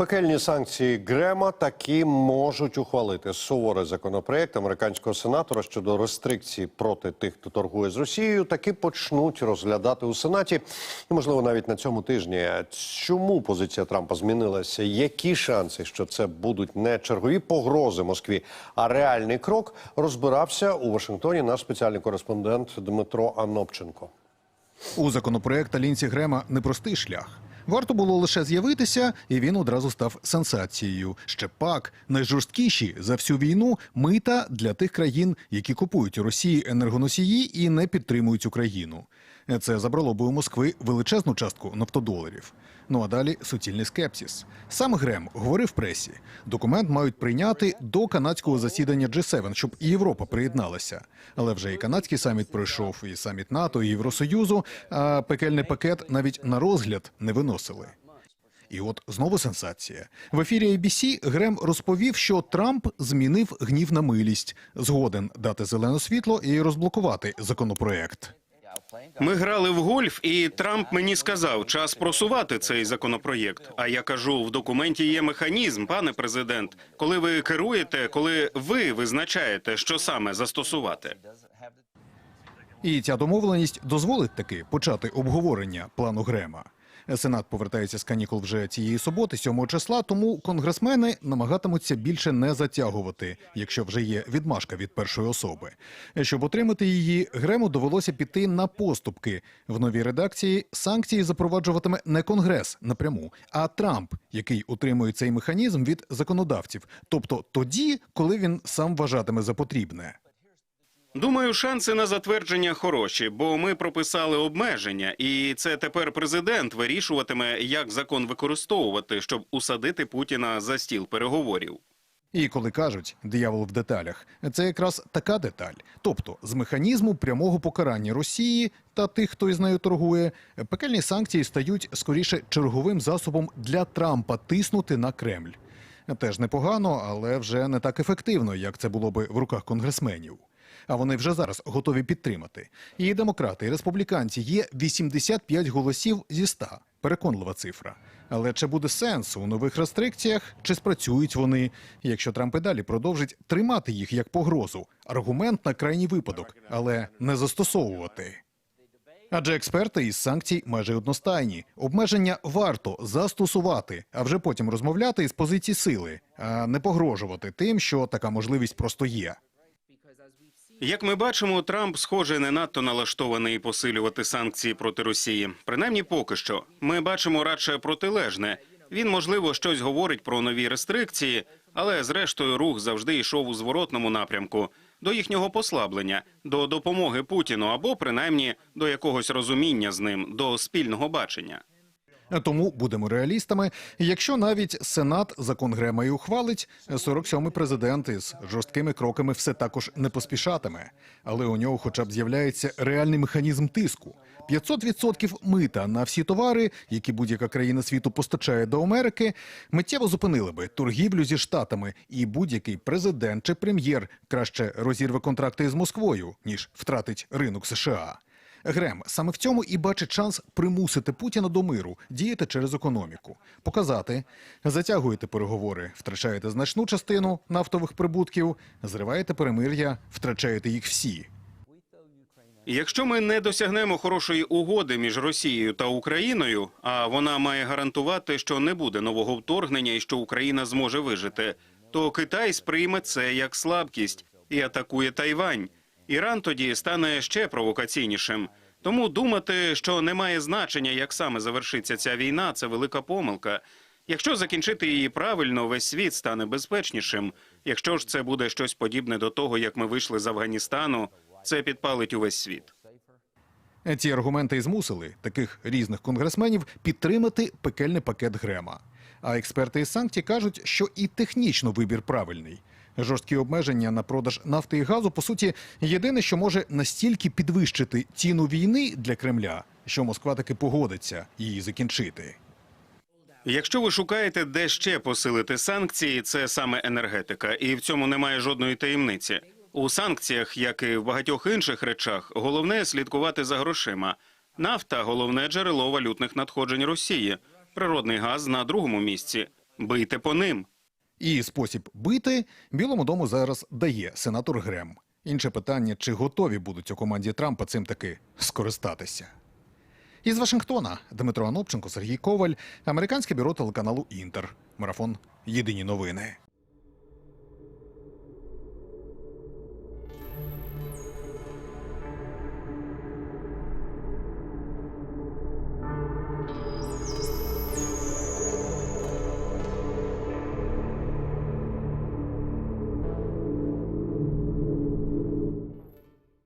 Пекельні санкції Грема таки можуть ухвалити суворий законопроект американського сенатора щодо рестрикцій проти тих, хто торгує з Росією. Таки почнуть розглядати у сенаті, і можливо навіть на цьому тижні. Чому позиція Трампа змінилася? Які шанси, що це будуть не чергові погрози Москві, а реальний крок? Розбирався у Вашингтоні наш спеціальний кореспондент Дмитро Анопченко. У законопроекта Лінсі Грема непростий шлях. Варто було лише з'явитися, і він одразу став сенсацією. Ще пак найжорсткіші за всю війну мита для тих країн, які купують у Росії енергоносії і не підтримують Україну. Це забрало би у Москви величезну частку нафтодоларів. Ну а далі суцільний скепсис. Сам Грем говорив пресі: документ мають прийняти до канадського засідання G7, щоб і Європа приєдналася. Але вже і канадський саміт пройшов, і саміт НАТО, і Євросоюзу, а пекельний пакет навіть на розгляд не виносили. І от знову сенсація. В ефірі ABC Грем розповів, що Трамп змінив гнів на милість, згоден дати зелене світло і розблокувати законопроект. Ми грали в гольф, і Трамп мені сказав, час просувати цей законопроєкт. А я кажу, в документі є механізм, пане президент, коли ви керуєте, коли ви визначаєте, що саме застосувати. І ця домовленість дозволить таки почати обговорення плану Грема. Сенат повертається з канікул вже цієї суботи, 7 числа, тому конгресмени намагатимуться більше не затягувати, якщо вже є відмашка від першої особи. Щоб отримати її, Грему довелося піти на поступки. В новій редакції санкції запроваджуватиме не конгрес напряму, а Трамп, який утримує цей механізм від законодавців, тобто тоді, коли він сам вважатиме за потрібне. Думаю, шанси на затвердження хороші, бо ми прописали обмеження, і це тепер президент вирішуватиме, як закон використовувати, щоб усадити Путіна за стіл переговорів. І коли кажуть диявол в деталях, це якраз така деталь. Тобто з механізму прямого покарання Росії та тих, хто із нею торгує, пекельні санкції стають скоріше черговим засобом для Трампа тиснути на Кремль. Теж непогано, але вже не так ефективно, як це було би в руках конгресменів. А вони вже зараз готові підтримати. І демократи, і республіканці є 85 голосів зі 100. Переконлива цифра. Але чи буде сенс у нових рестрикціях? Чи спрацюють вони? Якщо Трамп і далі продовжить тримати їх як погрозу, аргумент на крайній випадок, але не застосовувати. Адже експерти із санкцій майже одностайні. Обмеження варто застосувати, а вже потім розмовляти із позиції сили, а не погрожувати тим, що така можливість просто є. Як ми бачимо, Трамп, схоже, не надто налаштований посилювати санкції проти Росії. Принаймні, поки що ми бачимо радше протилежне. Він, можливо, щось говорить про нові рестрикції, але зрештою рух завжди йшов у зворотному напрямку до їхнього послаблення, до допомоги Путіну або принаймні до якогось розуміння з ним, до спільного бачення. Тому будемо реалістами. Якщо навіть Сенат закон Грема і ухвалить, 47-й президент із жорсткими кроками все також не поспішатиме. Але у нього, хоча б з'являється реальний механізм тиску. 500% мита на всі товари, які будь-яка країна світу постачає до Америки, миттєво зупинили би торгівлю зі штатами, і будь-який президент чи прем'єр краще розірве контракти з Москвою ніж втратить ринок США. Грем саме в цьому і бачить шанс примусити Путіна до миру, діяти через економіку, показати, затягуєте переговори, втрачаєте значну частину нафтових прибутків, зриваєте перемир'я, втрачаєте їх всі. Якщо ми не досягнемо хорошої угоди між Росією та Україною, а вона має гарантувати, що не буде нового вторгнення і що Україна зможе вижити, то Китай сприйме це як слабкість і атакує Тайвань. Іран тоді стане ще провокаційнішим. Тому думати, що немає значення, як саме завершиться ця війна, це велика помилка. Якщо закінчити її правильно, весь світ стане безпечнішим. Якщо ж це буде щось подібне до того, як ми вийшли з Афганістану, це підпалить увесь світ. Ці аргументи і змусили таких різних конгресменів підтримати пекельний пакет Грема. А експерти із санкцій кажуть, що і технічно вибір правильний. Жорсткі обмеження на продаж нафти і газу, по суті, єдине, що може настільки підвищити ціну війни для Кремля, що Москва таки погодиться її закінчити. Якщо ви шукаєте, де ще посилити санкції, це саме енергетика, і в цьому немає жодної таємниці. У санкціях, як і в багатьох інших речах, головне слідкувати за грошима. Нафта головне джерело валютних надходжень Росії, природний газ на другому місці. Бийте по ним. І спосіб бити Білому дому зараз дає сенатор Грем. Інше питання, чи готові будуть у команді Трампа цим таки скористатися. Із Вашингтона Дмитро Анопченко, Сергій Коваль, американське бюро телеканалу Інтер. Марафон Єдині новини.